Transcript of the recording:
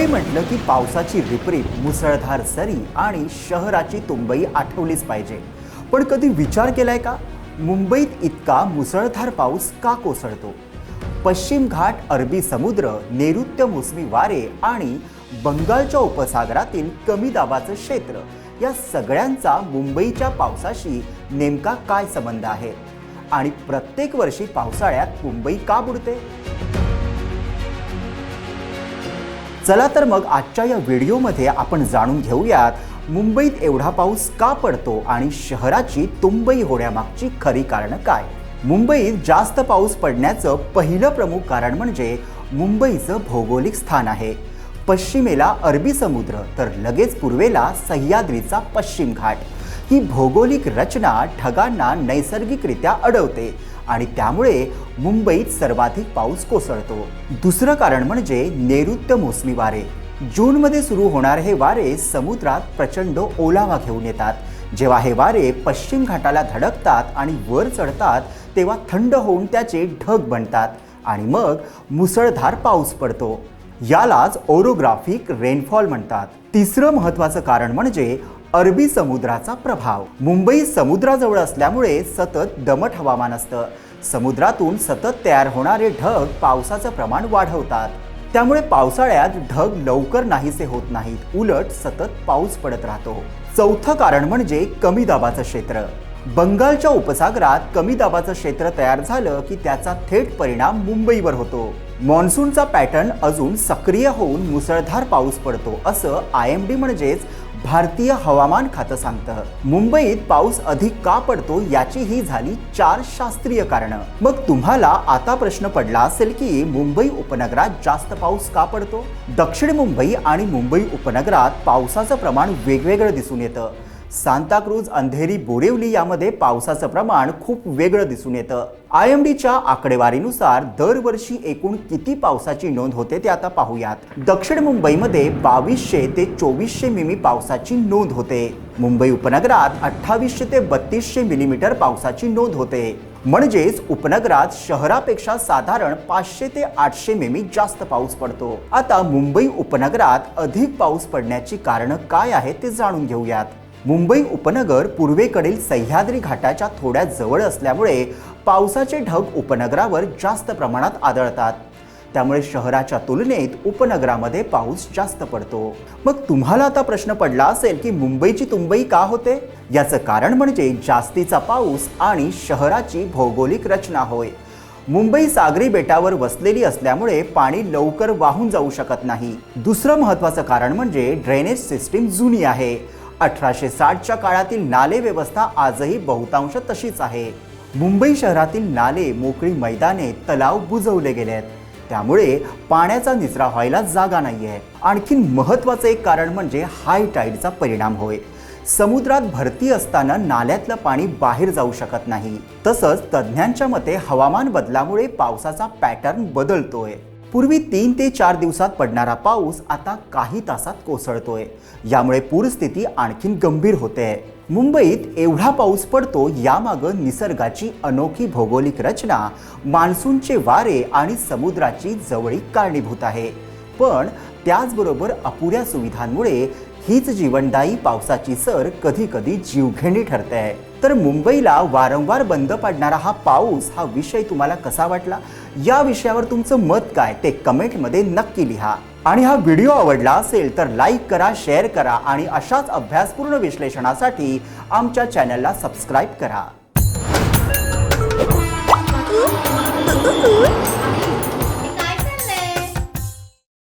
मुंबई म्हटलं की पावसाची विपरीत मुसळधार सरी आणि शहराची तुंबई आठवलीच पाहिजे. पण कधी विचार केलाय का? मुंबईत इतका मुसळधार पाऊस का कोसळतो? पश्चिम घाट अरबी समुद्र नैऋत्य मोसमी वारे आणि बंगालच्या उपसागरातील कमी दाबाचं क्षेत्र या सगळ्यांचा मुंबईच्या पावसाशी नेमका काय संबंध आहे? आणि प्रत्येक वर्षी पावसाळ्यात मुंबई का बुडते? चला तर मग आजच्या या व्हिडिओमध्ये आपण जाणून घेऊयात मुंबईत एवढा पाऊस का पडतो आणि शहराची तुंबई होण्यामागची खरी कारणं काय? मुंबईत जास्त पाऊस पडण्याचं पहिलं प्रमुख कारण म्हणजे मुंबईचं भौगोलिक स्थान आहे. पश्चिमेला अरबी समुद्र तर लगेच पूर्वेला सह्याद्रीचा पश्चिम घाट. ही भौगोलिक रचना ढगांना नैसर्गिकरित्या अडवते आणि त्यामुळे मुंबईत सर्वाधिक पाऊस कोसळतो. दुसरं कारण म्हणजे नैऋत्य मोसमी वारे. जूनमध्ये सुरू होणारे हे वारे समुद्रात प्रचंड ओलावा घेऊन येतात. जेव्हा हे वारे पश्चिम घाटाला धडकतात आणि वर चढतात तेव्हा थंड होऊन त्याचे ढग बनतात आणि मग मुसळधार पाऊस पडतो. यालाच ओरोग्राफिक रेनफॉल म्हणतात. तिसरं महत्त्वाचं कारण म्हणजे अरबी समुद्राचा प्रभाव. मुंबई समुद्राजवळ असल्यामुळे सतत दमट हवामान असतं. समुद्रातून सतत तयार होणारे ढग पावसाचं प्रमाण वाढवतात. त्यामुळे पावसाळ्यात ढग लवकर नाहीसे होत नाहीत. उलट सतत पाऊस पडत राहतो. चौथं कारण म्हणजे कमी दाबाचं क्षेत्र. बंगालच्या उपसागरात कमी दाबाचं क्षेत्र तयार झालं की त्याचा थेट परिणाम मुंबईवर होतो. मान्सूनचा पॅटर्न अजून सक्रिय होऊन मुसळधार पाऊस पडतो असं आय एम डी म्हणजेच भारतीय हवामान खातं सांगतं मुंबईत पाऊस अधिक का पडतो याची ही झाली चार शास्त्रीय कारणं. मग तुम्हाला आता प्रश्न पडला असेल की मुंबई उपनगरात जास्त पाऊस का पडतो? दक्षिण मुंबई आणि मुंबई उपनगरात पावसाचं प्रमाण वेगवेगळं दिसून येतं. सांताक्रूज अंधेरी बोरिवली यामध्ये पावसाचं प्रमाण खूप वेगळं दिसून येतं. आय एम डीच्या आकडेवारीनुसार दरवर्षी एकूण किती पावसाची नोंद होते ते आता पाहूयात. दक्षिण मुंबईमध्ये बावीसशे ते चोवीसशे मिमी पावसाची नोंद होते. मुंबई उपनगरात अठ्ठावीसशे ते बत्तीसशे मिलीमीटर पावसाची नोंद होते. म्हणजेच उपनगरात शहरापेक्षा साधारण पाचशे ते आठशे मिमी जास्त पाऊस पडतो. आता मुंबई उपनगरात अधिक पाऊस पडण्याची कारणं काय आहेत ते जाणून घेऊयात. मुंबई उपनगर पूर्वेकडील सह्याद्री घाटाच्या थोड्या जवळ असल्यामुळे पावसाचे ढग उपनगरावर जास्त प्रमाणात आढळतात त्यामुळे शहराच्या तुलनेत उपनगरामध्ये पाऊस जास्त पडतो. मग तुम्हाला आता प्रश्न पडला असेल की मुंबईची तुंबई का होते? याचं कारण म्हणजे जास्तीचा पाऊस आणि शहराची भौगोलिक रचना होय. मुंबई सागरी बेटावर वसलेली असल्यामुळे पाणी लवकर वाहून जाऊ शकत नाही. दुसरं महत्त्वाचं कारण म्हणजे ड्रेनेज सिस्टीम जुनी आहे. अठराशे साठच्या काळातील नाले व्यवस्था आजही बहुतांश तशीच आहे. मुंबई शहरातील नाले मोकळी मैदाने तलाव बुजवले गेले आहेत. त्यामुळे पाण्याचा निचरा व्हायला जागा नाही आहे आणखीन महत्त्वाचं एक कारण म्हणजे हाय टाईडचा परिणाम होय. समुद्रात भरती असताना नाल्यातलं पाणी बाहेर जाऊ शकत नाही. तसंच तज्ज्ञांच्या मते हवामान बदलामुळे पावसाचा पॅटर्न बदलतोय. पूर्वी तीन ते चार दिवसात पडणारा पाऊस आता काही तासात कोसळतोय. यामुळे पूरस्थिती आणखीन गंभीर होते. मुंबईत एवढा पाऊस पडतो यामागं निसर्गाची अनोखी भौगोलिक रचना मान्सूनचे वारे आणि समुद्राची जवळीक कारणीभूत आहे. पण त्याचबरोबर अपुऱ्या सुविधांमुळे हीच जीवनदायी पावसाची सर कधी कधी जीवघेणी ठरते. आहे तर मुंबईला वारंवार बंद पडणारा हा पाऊस हा विषय तुम्हाला कसा वाटला? या विषयावर तुमचं मत काय? ते कमेंटमध्ये नक्की लिहा. आणि हा व्हिडिओ आवडला असेल तर लाईक करा शेअर करा आणि अशाच अभ्यासपूर्ण विश्लेषणासाठी आमच्या चॅनलला सबस्क्राईब करा.